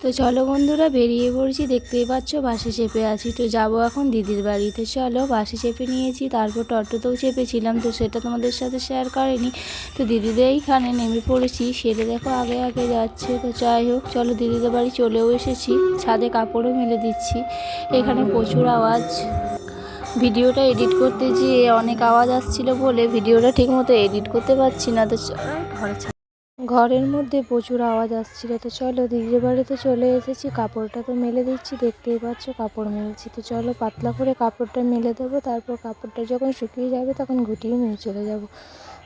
তো চলো বন্ধুরা, বেরিয়ে পড়ছি। দেখতেই পাচ্ছ, বাসে চেপে আছি। তো যাব এখন দিদির বাড়িতে। চলো, বাসে চেপে নিয়েছি, তারপর টটোতেও চেপেছিলাম। তো সেটা তোমাদের সাথে শেয়ার করেনি। তো দিদিদের এইখানে নেমে পড়েছি। সেটা দেখো আগে আগে যাচ্ছে। তো যাই হোক, চলো দিদিদের বাড়ি চলেও এসেছি। ছাদে কাপড়ও মেলে দিচ্ছি। এখানে প্রচুর আওয়াজ। ভিডিওটা এডিট করতে গিয়ে অনেক আওয়াজ আসছিল বলে ভিডিওটা ঠিকমতো এডিট করতে পারছি না। তো ঘরে ঘরের মধ্যে প্রচুর আওয়াজ আসছিল, তো চলো দিদির বাড়িতে চলে এসেছি, কাপড়টা তো মেলে দিচ্ছি, দেখতেই পাচ্ছ কাপড় মেলছি, তো চলো পাতলা করে কাপড়টা মেলে দেবো, তারপর কাপড়টা যখন শুকিয়ে যাবে তখন গুটিয়ে নিয়ে চলে যাব।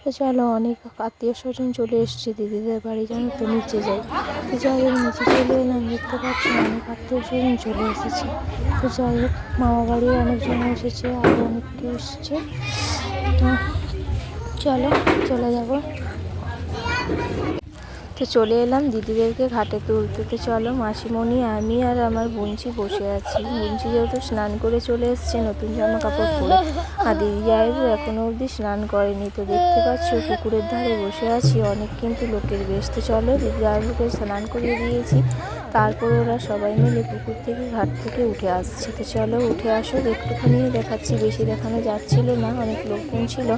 তো চলো অনেক আত্মীয় স্বজন চলে এসছে দিদিদের বাড়ি যেন তো নিচে যাই। তো যাই নিচে চলে এলাম, দেখতে পাচ্ছি অনেক আত্মীয় স্বজন চলে এসেছে। তো যাই হোক, মামা বাড়ির অনেকজন এসেছে, আরও অনেকে এসছে। তো চলো চলে যাব। তো চলে এলাম দিদিদেরকে ঘাটে তুলতে। তো চলো মাসিমণি, আমি আর আমার বুঞ্চি বসে আছি। বুঞ্চি যেহেতু স্নান করে চলে এসছে, নতুন জামা কাপড় পরে। আর দিদি যাইবু এখনও অবধি স্নান করেনি। তো দেখতে পাচ্ছ, পুকুরের ধারে বসে আছি। অনেক কিন্তু লোকের বেশ। তো চলো দিদি যাইবুকে স্নান করিয়ে দিয়েছি। তারপর ওরা সবাই মিলে পুকুর থেকে ঘাট থেকে উঠে আসছে। তো চলো উঠে আসো, একটুখানি দেখাচ্ছি, বেশি দেখানো যাচ্ছিল না, অনেক লোকজন ছিল।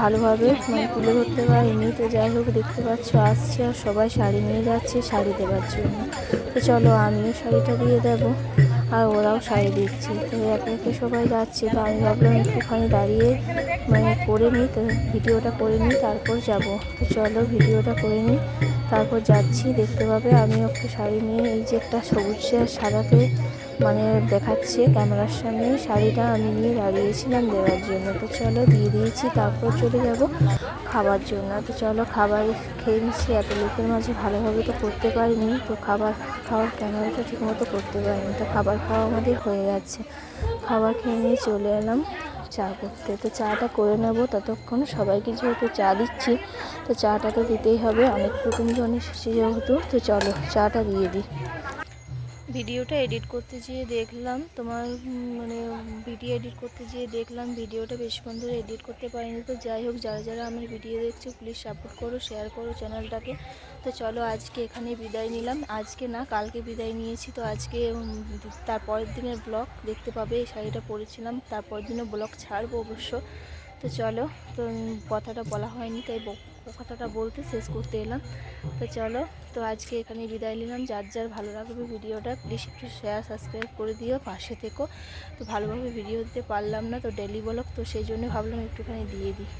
ভালোভাবে মানে তুলে ধরতে পারিনি। তো যাই হোক, দেখতে পাচ্ছ, আসছে আর সবাই শাড়ি নিয়ে যাচ্ছে, শাড়ি দেওয়ার জন্য। তো চলো আমিও শাড়িটা দিয়ে দেবো। আর ওরাও শাড়ি দিচ্ছে। তো একে সবাই যাচ্ছে, তো আমি ভাবলাম একটুখানি দাঁড়িয়ে মানে করে নিই, তো ভিডিওটা করে নিই, তারপর যাব। তো চলো ভিডিওটা করে নিই, তারপর যাচ্ছি, দেখতে পাবে। আমি একটা শাড়ি নিয়ে, এই যে একটা সবুজ সাদাতে মানে দেখাচ্ছে ক্যামেরার সামনে। শাড়িটা আমি নিয়ে দাঁড়িয়েছিলাম দেওয়ার জন্য। তো চলো দিয়ে দিয়েছি, তারপর চলে যাব খাবার জন্য। তো চলো খাবার খেয়ে নিচ্ছি। এত লোকের মাঝে ভালোভাবে তো করতে পারিনি। তো খাবার খাওয়ার ক্যামেরাটা ঠিকমতো করতে পারিনি। তো খাবার খাওয়া আমাদের হয়ে যাচ্ছে খাবার খেয়ে নিয়ে চলে এলাম চা করতে। তো চাটা করে নেব ততক্ষণ। সবাইকে যেহেতু চা দিচ্ছি, তো চাটা তো দিতেই হবে। অনেক কুটুমজন এসেছে যেহেতু। তো চলো চাটা দিয়ে দিই। ভিডিওটা এডিট করতে যেয়ে দেখলাম, তোমার মানে ভিডিও এডিট করতে যেয়ে দেখলাম, ভিডিওটা বেশিক্ষণ ধরে এডিট করতে পারিনি। তো যাই হোক, যারা যারা আমার ভিডিও দেখছ প্লিজ সাপোর্ট করো শেয়ার করো চ্যানেলটাকে তো চলো, আজকে এখানে বিদায় নিলাম। আজকে না, কালকে বিদায় নিয়েছি। তো আজকে তারপরের দিনের ব্লগ দেখতে পাবে, এই শাড়িটা পরেছিলাম। তারপরের দিনে ব্লগ ছাড়বো অবশ্য। তো চলো, তো কথাটা বলা হয়নি, তাই কথাটা বলতে শেষ করতে এলাম। তো চলো, তো আজকে এখানে বিদায় নিলাম। যার যার ভালো লাগবে ভিডিওটা প্লিজ একটু শেয়ার সাবস্ক্রাইব করে দিও, পাশে থেকো। তো ভালোভাবে ভিডিও দিতে পারলাম না, তো ডেলি ব্লগ তো সেই জন্য ভাবলাম একটুখানি দিয়ে দিই।